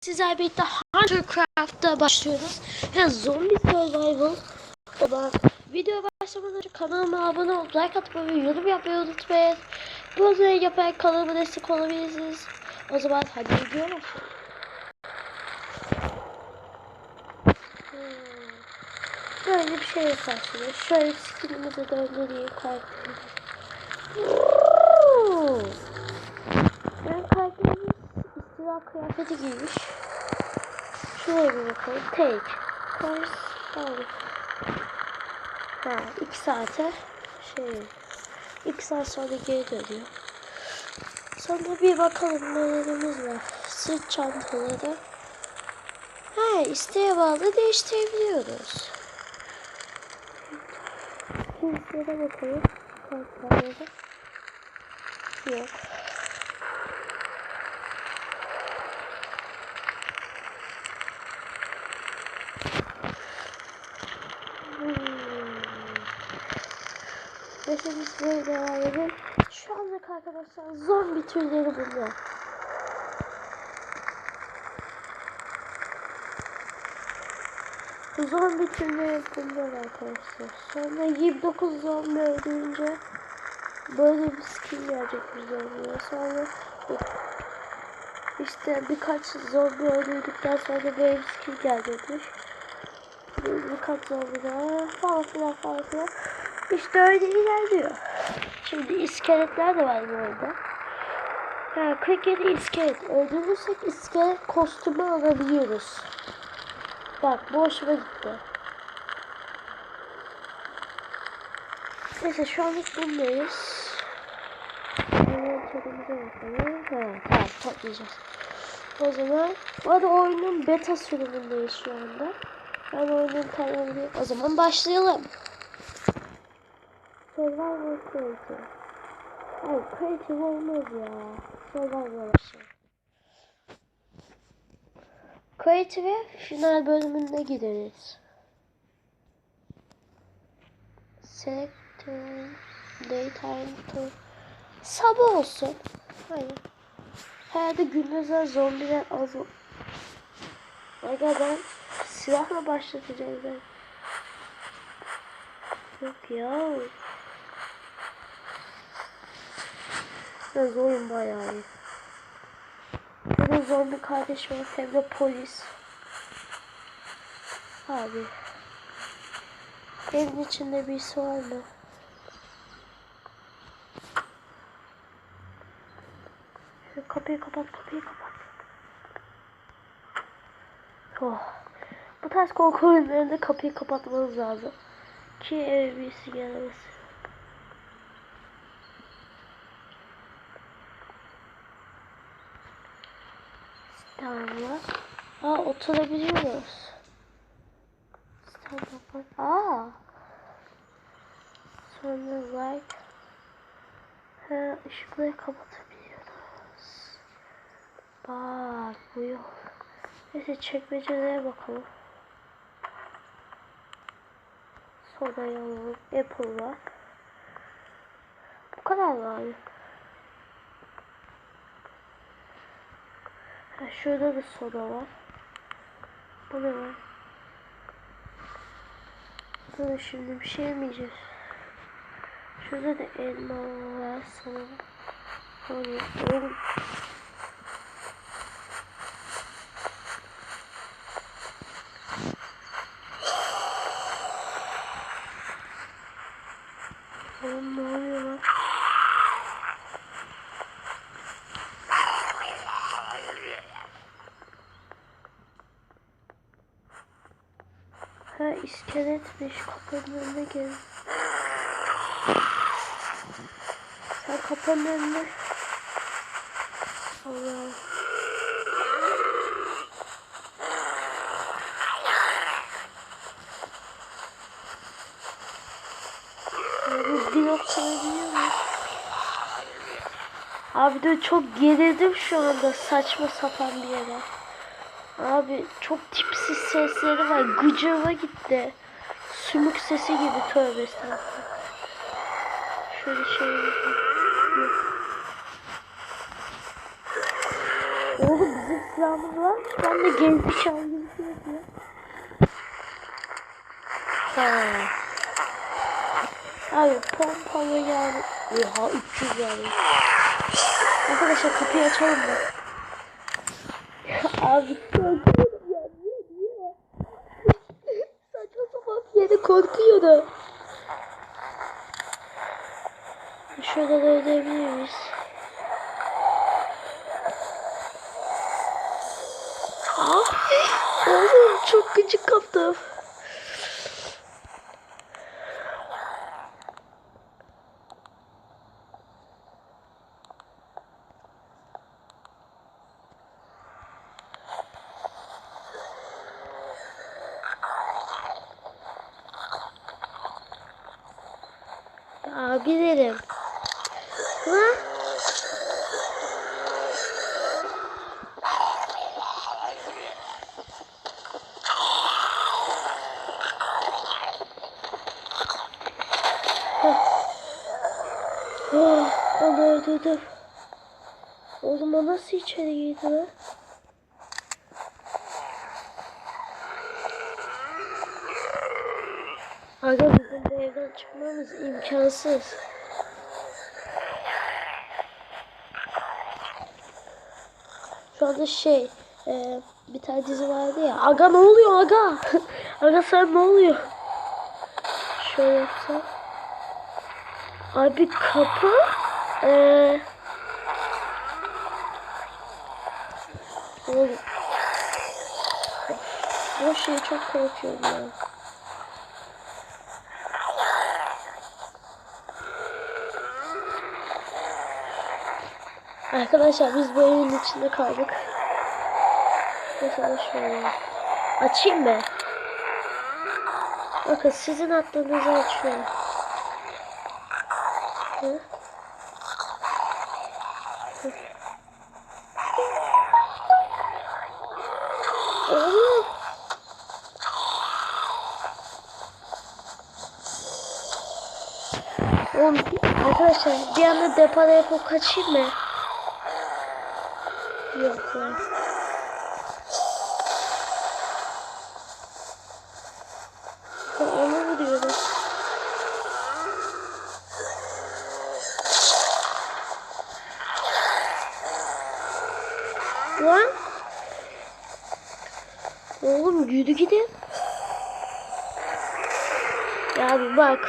Sizlerle birlikte Huntercraft'ta başlıyoruz. Yani zombi survival olan videoya başlamadan önce kanalıma abone olup like atmayı ve yorum yapmayı unutmayın. Bu özelliği yaparak kanalıma destek olabilirsiniz. O zaman hadi videoya başlayalım. Hmm. Böyle bir şey yaparsınız. Şöyle skinimizi döndüreyim. Oo! Ben karakterimiz istila kıyafeti giymiş. Şuraya bir bakalım. Take. Course. Ha, iki saate şey. iki saat sonra geri dönüyor. Sonra bir bakalım nelerimiz var. Sırt çantaları. Ha, isteğe bağlı değiştirebiliyoruz. Cinslere bakalım. Çantaları. Yok. Neyse biz böyle devam edelim. Şu anda arkadaşlar zombi türleri bunlar. Zombi türleri bunlar arkadaşlar. Sonra 29 zombi öldürünce böyle bir skin gelecek bir zombiye. Sonra işte birkaç zombi öldürdükten sonra böyle bir skin gelecekmiş. Bir- Birkaç zombi daha falan filan falan filan. İşte öyle ilerliyor. Şimdi iskeletler de var bu arada. Ha, 47 iskelet. Öldürürsek iskelet kostümü alabiliyoruz. Bak bu hoşuma gitti. Neyse şu anlık bundayız. Ha, tamam toplayacağız. O zaman bu arada oyunun beta sürümündeyiz şu anda. Ben oyunun tamamını o zaman başlayalım. Survival Creative. Hayır Creative olmaz ya. Survival şey. Creative'e final bölümünde gideriz. Select time, daytime to sabah olsun. Hayır. Herhalde gündüzler zombiler az Aga ben silahla başlatacağım ben. Yok ya. Biraz oyun bayağı iyi. De zombi kardeş var hem de polis. Abi. Evin içinde birisi var mı? Şu kapıyı kapat, kapıyı kapat. Oh. Bu tarz korku oyunlarında kapıyı kapatmanız lazım. Ki eve birisi gelmesin. Tamam. Aa oturabiliyoruz. Aa. Sonra light. Ha ışıkları kapatabiliyoruz. Bak bu yok. Neyse çekmecelere bakalım. Soda alalım. Apple var. Bu kadar var. Ha, şurada da soda var. Bu ne var? Dur şimdi bir şey yemeyeceğiz. Şurada da elma var sanırım. Oğlum, oğlum. 5 kapının önüne gel. Sen kapının önüne. Allah. Hızlı yoksa biliyor Abi de çok gerildim şu anda saçma sapan bir yere. Abi çok tipsiz sesleri var. Gıcıma gitti. Sümük sesi gibi tövbe estağfurullah. Şöyle şey. Oğlum bizim silahımız var. Ben de gezmiş aldım. yapıyor. Ha. Abi pompalı yani. Oha 300 yani. Arkadaşlar kapıyı açalım mı? Abi korkuyorum ya. Niye niye? Saçma sapan bir korkuyorum. Şurada da ödeyebilir miyiz? Ah, oğlum çok gıcık kaptım. Ya bilirim. Ha? Oh, onu öldürdüm. Oğlum o nasıl içeri girdi lan? Aga bizim bu evden çıkmamız imkansız. Şu anda şey, e, bir tane dizi vardı ya. Aga ne oluyor aga? aga sen ne oluyor? Şöyle yapsam. Abi kapı. Eee. Oğlum. Bu şeyi çok korkuyorum ya. Arkadaşlar biz bu evin içinde kaldık. Mesela şöyle. Açayım mı? Bakın sizin aklınızı açıyorum. Hı? Hı. Oğlum. Arkadaşlar bir anda depoda yapıp kaçayım mı? Yok lan. Ha, Onu mu diyorum? Lan. Oğlum yürü gidin. Ya bir bak.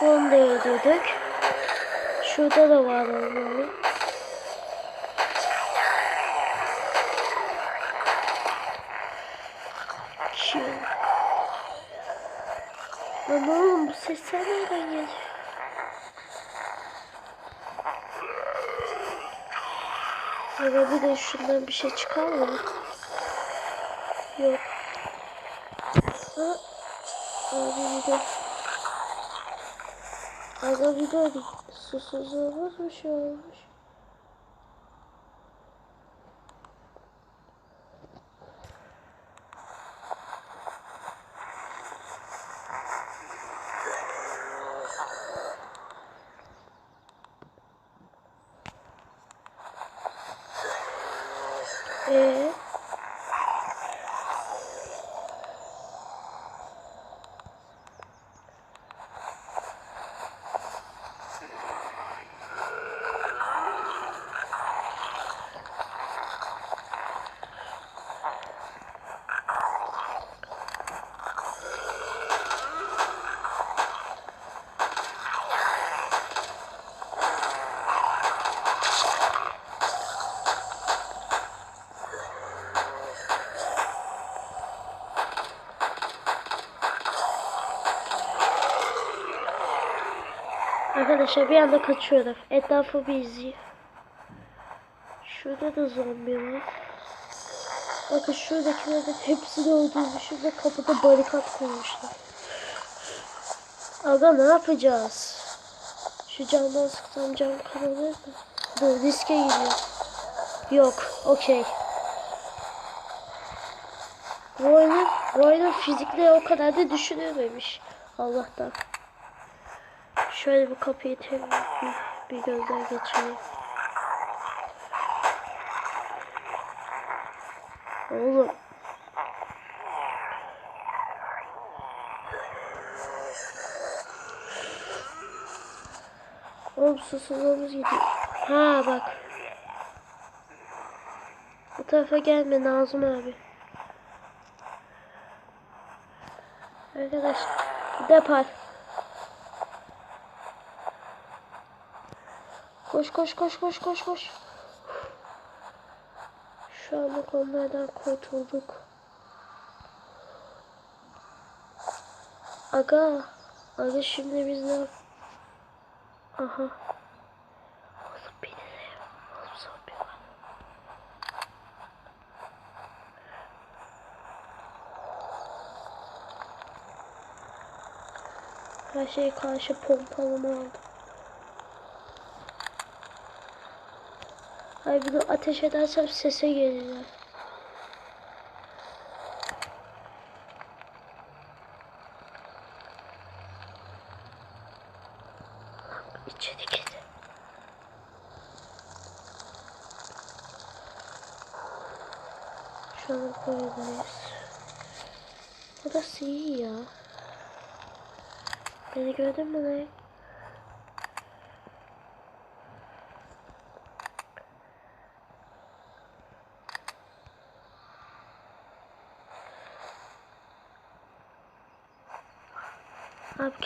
Onu da öldürdük. Şurada da var onları. Kim? Lan oğlum bu sesler nereden geliyor? Ya bir de şundan bir şey çıkar mı? Yok. Ha? Abi bir de. Aga bir de susuzluğumuz bir şey olmuş. Ee? Arkadaşlar bir anda kaçıyorum. Etrafı bir izleyeyim. Şurada da zombi var. Bakın şuradakilerin hepsini öldürmüşüm ve kapıda barikat koymuşlar. Aga ne yapacağız? Şu camdan sıksam cam kırılır mı? Dur riske giriyor. Yok okey. Bu oyunun, bu o kadar da düşünülmemiş. Allah'tan. Şöyle bir kapıyı temiz bir, gözden geçireyim. Oğlum. Oğlum susuzluğumuz gidiyor. Ha bak. Bu tarafa gelme Nazım abi. Arkadaş depar. Koş koş koş koş koş koş. Şu anlık onlardan kurtulduk. Aga. Aga şimdi biz ne Aha. Her şeye karşı pompalımı aldım. Ay bunu ateş edersem sese gelirler. İçeri git. Şu an buradayız. Burası iyi ya. Beni gördün mü lan?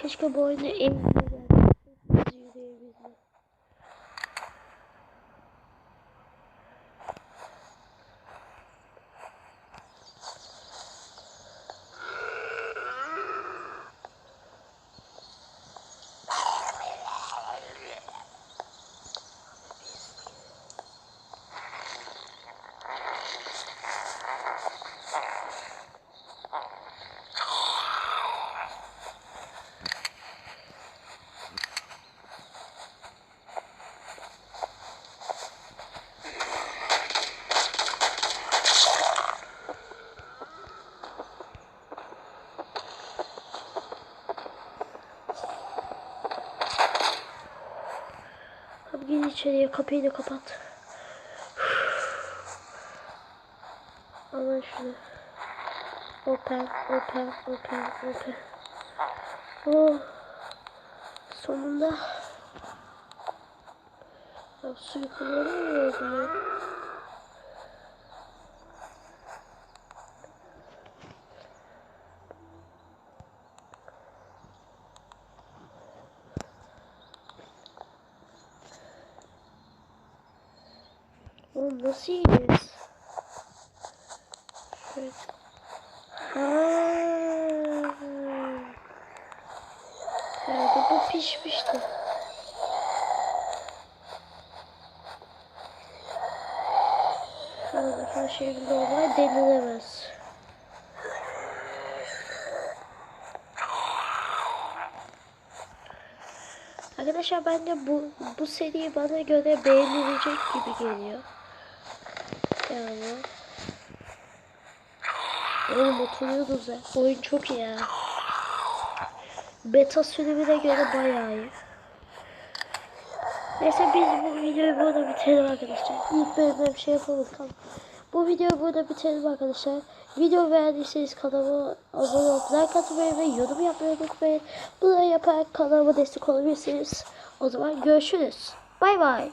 Abi keşke bu içeriye kapıyı da kapat. Alın şunu. Open, open, open, open. Oh. Sonunda. Ya suyu kullanamıyordum ya. Oğlum nasıl yiyeceğiz? Şöyle. Ha. Herhalde bu pişmişti. Her şey normal denilemez. Arkadaşlar bence bu bu seri bana göre beğenilecek gibi geliyor. Yani. Oğlum oturuyoruz ya. Oyun çok iyi ya. Beta sürümüne göre bayağı iyi. Neyse biz bu videoyu burada bitirelim arkadaşlar. İlk bölümde bir şey yapalım tamam. Bu videoyu burada bitirelim arkadaşlar. Video beğendiyseniz kanalıma abone olup like atmayı ve yorum yapmayı unutmayın. Bunları yaparak kanalıma destek olabilirsiniz. O zaman görüşürüz. Bay bay.